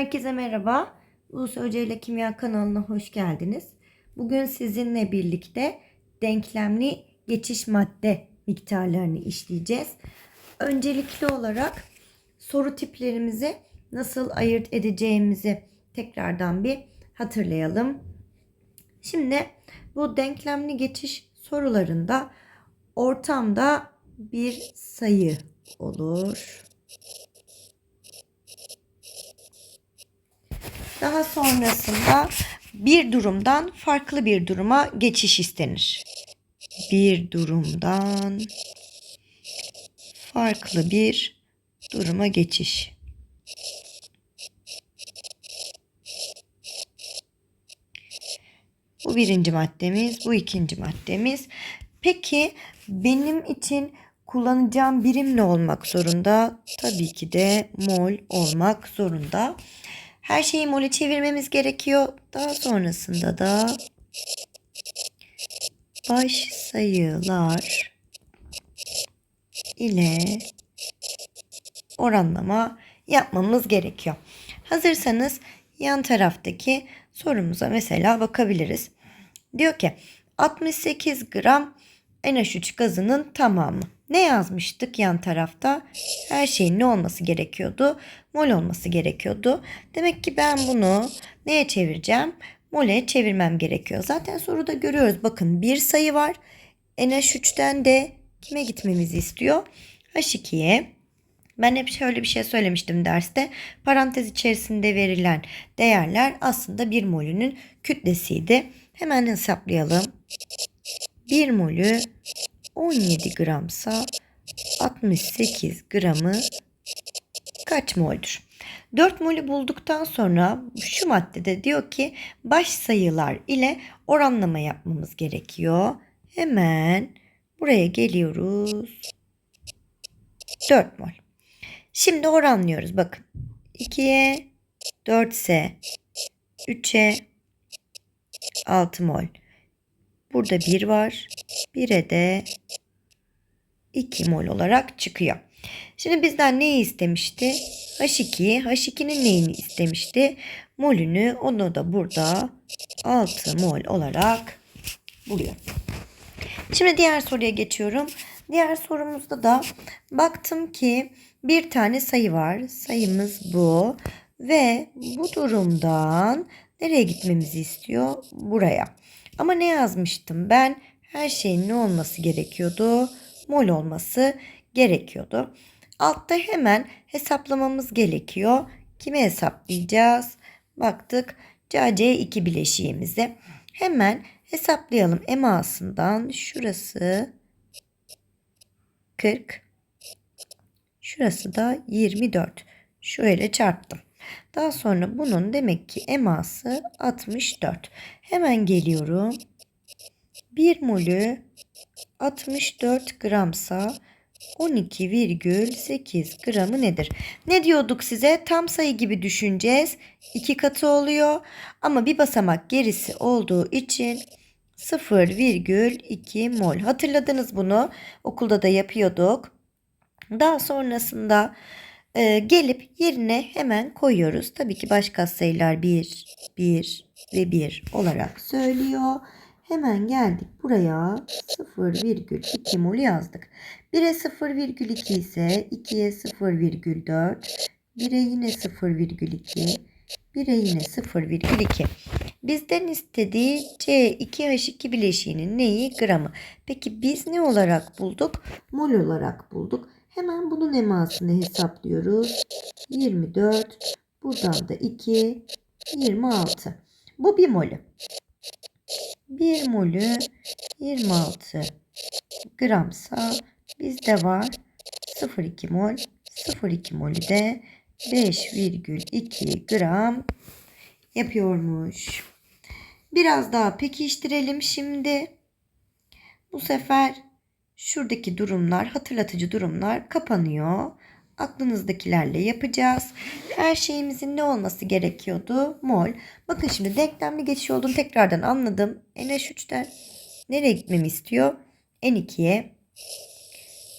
Herkese merhaba. Buse Hoca ile Kimya kanalına hoş geldiniz. Bugün sizinle birlikte denklemli geçiş madde miktarlarını işleyeceğiz. Öncelikli olarak soru tiplerimizi nasıl ayırt edeceğimizi tekrardan bir hatırlayalım. Şimdi bu denklemli geçiş sorularında ortamda bir sayı olur. Daha sonrasında bir durumdan farklı bir duruma geçiş istenir. Bir durumdan farklı bir duruma geçiş. Bu birinci maddemiz, bu ikinci maddemiz. Peki benim için kullanacağım birim ne olmak zorunda? Tabii ki de mol olmak zorunda. Her şeyi mole çevirmemiz gerekiyor. Daha sonrasında da baş sayılar ile oranlama yapmamız gerekiyor. Hazırsanız yan taraftaki sorumuza mesela bakabiliriz. Diyor ki 68 gram NH3 gazının tamamı. Ne yazmıştık yan tarafta? Her şeyin ne olması gerekiyordu? Mol olması gerekiyordu. Demek ki ben bunu neye çevireceğim? Mole çevirmem gerekiyor. Zaten soruda görüyoruz. Bakın bir sayı var. NH3'ten de kime gitmemizi istiyor? H2'ye. Ben hep şöyle bir şey söylemiştim derste. Parantez içerisinde verilen değerler aslında bir molünün kütlesiydi. Hemen hesaplayalım. 1 molü 17 gramsa 68 gramı kaç mol'dür? 4 molü bulduktan sonra şu maddede diyor ki baş sayılar ile oranlama yapmamız gerekiyor. Hemen buraya geliyoruz. 4 mol. Şimdi oranlıyoruz bakın. 2'ye 4 ise 3'e 6 mol. Burada 1 var. 1'e de 2 mol olarak çıkıyor. Şimdi bizden neyi istemişti? H2'yi. H2'nin neyini istemişti? Molünü. Onu da burada 6 mol olarak buluyor. Şimdi diğer soruya geçiyorum. Diğer sorumuzda da baktım ki bir tane sayı var. Sayımız bu. Ve bu durumdan nereye gitmemizi istiyor? Buraya. Ama ne yazmıştım ben? Her şeyin ne olması gerekiyordu? Mol olması gerekiyordu. Altta hemen hesaplamamız gerekiyor. Kime hesaplayacağız? Baktık CC2 bileşiğimize. Hemen hesaplayalım. Emasından şurası 40. Şurası da 24. Şöyle çarptım. Daha sonra bunun demek ki eması 64. Hemen geliyorum. 1 molü 64 gramsa 12,8 gramı nedir? Ne diyorduk size? Tam sayı gibi düşüneceğiz. İki katı oluyor ama bir basamak gerisi olduğu için 0,2 mol. Hatırladınız bunu. Okulda da yapıyorduk. Daha sonrasında e, gelip yerine hemen koyuyoruz. Tabii ki baş katsayılar 1, 1 ve 1 olarak söylüyor. Hemen geldik buraya 0,2 mol yazdık. 1'e 0,2 ise 2'ye 0,4, 1'e yine 0,2, 1'e yine 0,2. Bizden istediği C2H2 bileşiğinin neyi? Gramı. Peki biz ne olarak bulduk? Mol olarak bulduk. Hemen bunun emasını hesaplıyoruz. 24. Buradan da 2. 26. Bu bir molü. 1 molü 26 gramsa bizde var 0,2 mol. 0,2 molü de 5,2 gram yapıyormuş. Biraz daha pekiştirelim şimdi. Bu sefer şuradaki durumlar, hatırlatıcı durumlar kapanıyor. Aklınızdakilerle yapacağız. Her şeyimizin ne olması gerekiyordu? Mol. Bakın şimdi denklemli geçiş olduğunu tekrardan anladım. NH3'ten nereye gitmemi istiyor? N2'ye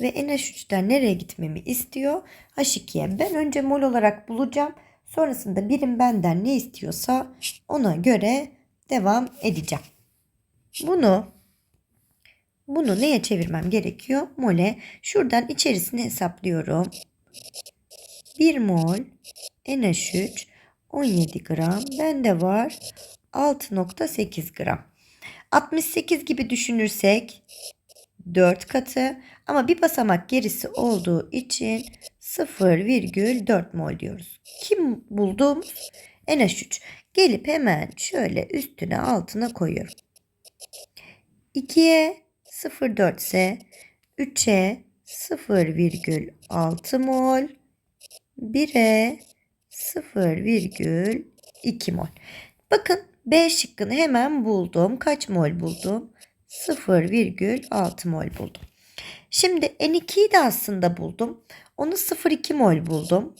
ve NH3'ten nereye gitmemi istiyor? H2'ye. Ben önce mol olarak bulacağım. Sonrasında birim benden ne istiyorsa ona göre devam edeceğim. Bunu bunu neye çevirmem gerekiyor? Mole. Şuradan içerisini hesaplıyorum. 1 mol NH3 17 gram. Bende var 6.8 gram. 68 gibi düşünürsek 4 katı ama bir basamak gerisi olduğu için 0,4 mol diyoruz. Kim bulduğumuz? NH3. Gelip hemen şöyle üstüne altına koyuyorum. 2'ye 0,4 ise 3'e 0,6 mol 1'e 0,2 mol. Bakın B şıkkını hemen buldum. Kaç mol buldum? 0,6 mol buldum. Şimdi N2'yi de aslında buldum. Onu 0,2 mol buldum.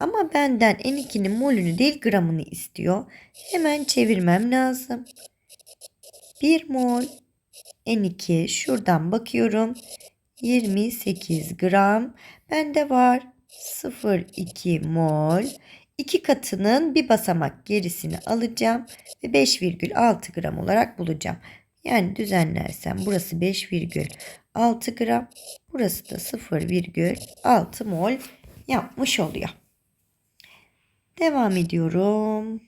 Ama benden N2'nin molünü değil gramını istiyor. Hemen çevirmem lazım. 1 mol N2 şuradan bakıyorum. 28 gram. Bende var 0,2 mol. 2 katının bir basamak gerisini alacağım ve 5,6 gram olarak bulacağım. Yani düzenlersem burası 5,6 gram, burası da 0,6 mol yapmış oluyor. Devam ediyorum.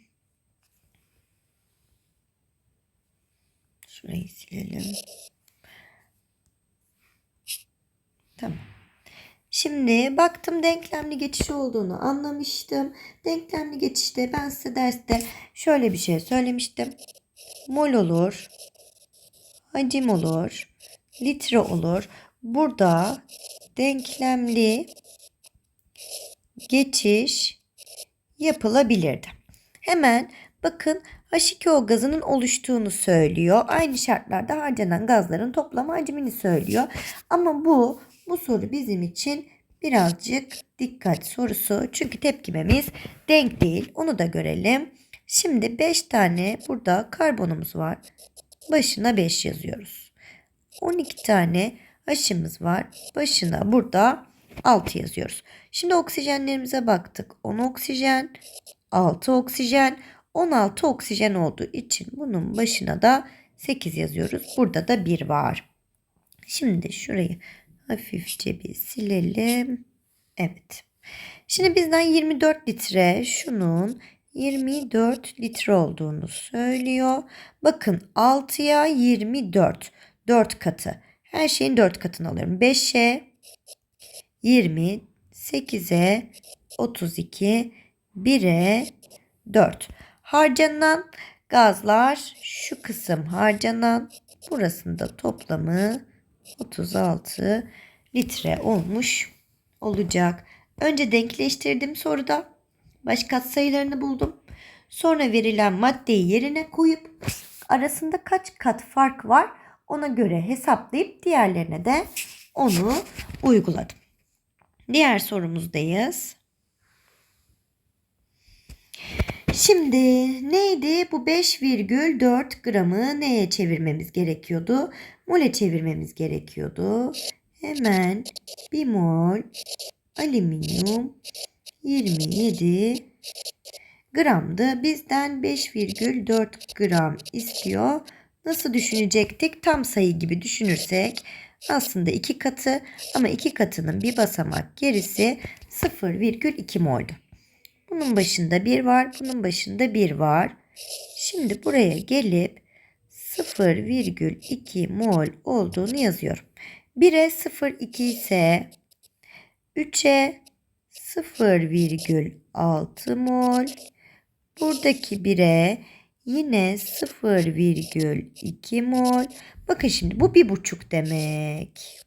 Şurayı silelim. Tamam. Şimdi baktım denklemli geçiş olduğunu anlamıştım. Denklemli geçişte ben size derste şöyle bir şey söylemiştim. Mol olur, hacim olur, litre olur. Burada denklemli geçiş yapılabilirdi. Hemen bakın H2O gazının oluştuğunu söylüyor. Aynı şartlarda harcanan gazların toplam hacmini söylüyor. Ama bu bu soru bizim için birazcık dikkat sorusu. Çünkü tepkimemiz denk değil. Onu da görelim. Şimdi 5 tane burada karbonumuz var. Başına 5 yazıyoruz. 12 tane H'ımız var. Başına burada 6 yazıyoruz. Şimdi oksijenlerimize baktık. 10 oksijen, 6 oksijen, 16 oksijen olduğu için bunun başına da 8 yazıyoruz. Burada da 1 var. Şimdi şurayı hafifçe bir silelim. Evet. Şimdi bizden 24 litre şunun 24 litre olduğunu söylüyor. Bakın 6'ya 24. 4 katı. Her şeyin 4 katını alıyorum. 5'e 20, 8'e 32, 1'e 4. Harcanan gazlar şu kısım harcanan burasında toplamı 36 litre olmuş olacak. Önce denkleştirdim soruda. Baş sayılarını buldum. Sonra verilen maddeyi yerine koyup arasında kaç kat fark var ona göre hesaplayıp diğerlerine de onu uyguladım. Diğer sorumuzdayız. Şimdi neydi? Bu 5,4 gramı neye çevirmemiz gerekiyordu? Mole çevirmemiz gerekiyordu. Hemen 1 mol alüminyum 27 gramdı. Bizden 5,4 gram istiyor. Nasıl düşünecektik? Tam sayı gibi düşünürsek aslında iki katı ama iki katının bir basamak gerisi 0,2 moldu. Bunun başında 1 var. Bunun başında 1 var. Şimdi buraya gelip 0,2 mol olduğunu yazıyorum. 1'e 0,2 ise 3'e 0,6 mol. Buradaki 1'e yine 0,2 mol. Bakın şimdi bu bir buçuk demek.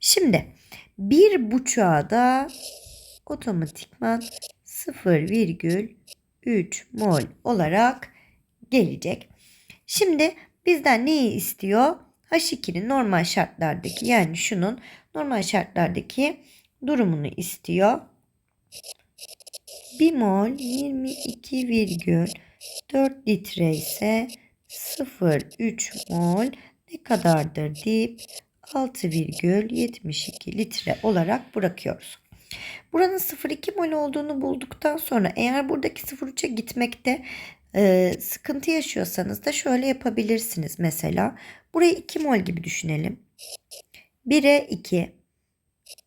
Şimdi bir buçuğa da otomatikman 0,3 mol olarak gelecek. Şimdi bizden neyi istiyor? H2'nin normal şartlardaki yani şunun normal şartlardaki durumunu istiyor. 1 mol 22,4 litre ise 0,3 mol ne kadardır deyip 6,72 litre olarak bırakıyoruz. Buranın 0,2 mol olduğunu bulduktan sonra eğer buradaki 0,3'e gitmekte e, sıkıntı yaşıyorsanız da şöyle yapabilirsiniz. Mesela burayı 2 mol gibi düşünelim. 1'e 2,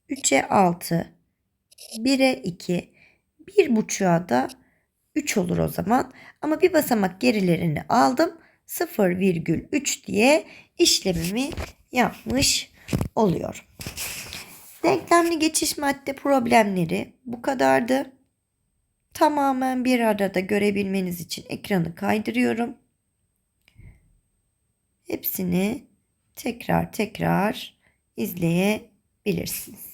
3'e 6, 1'e 2, 1,5'a da 3 olur o zaman. Ama bir basamak gerilerini aldım. 0,3 diye işlemimi yapmış oluyorum. Denklemli geçiş madde problemleri bu kadardı. Tamamen bir arada görebilmeniz için ekranı kaydırıyorum. Hepsini tekrar tekrar izleyebilirsiniz.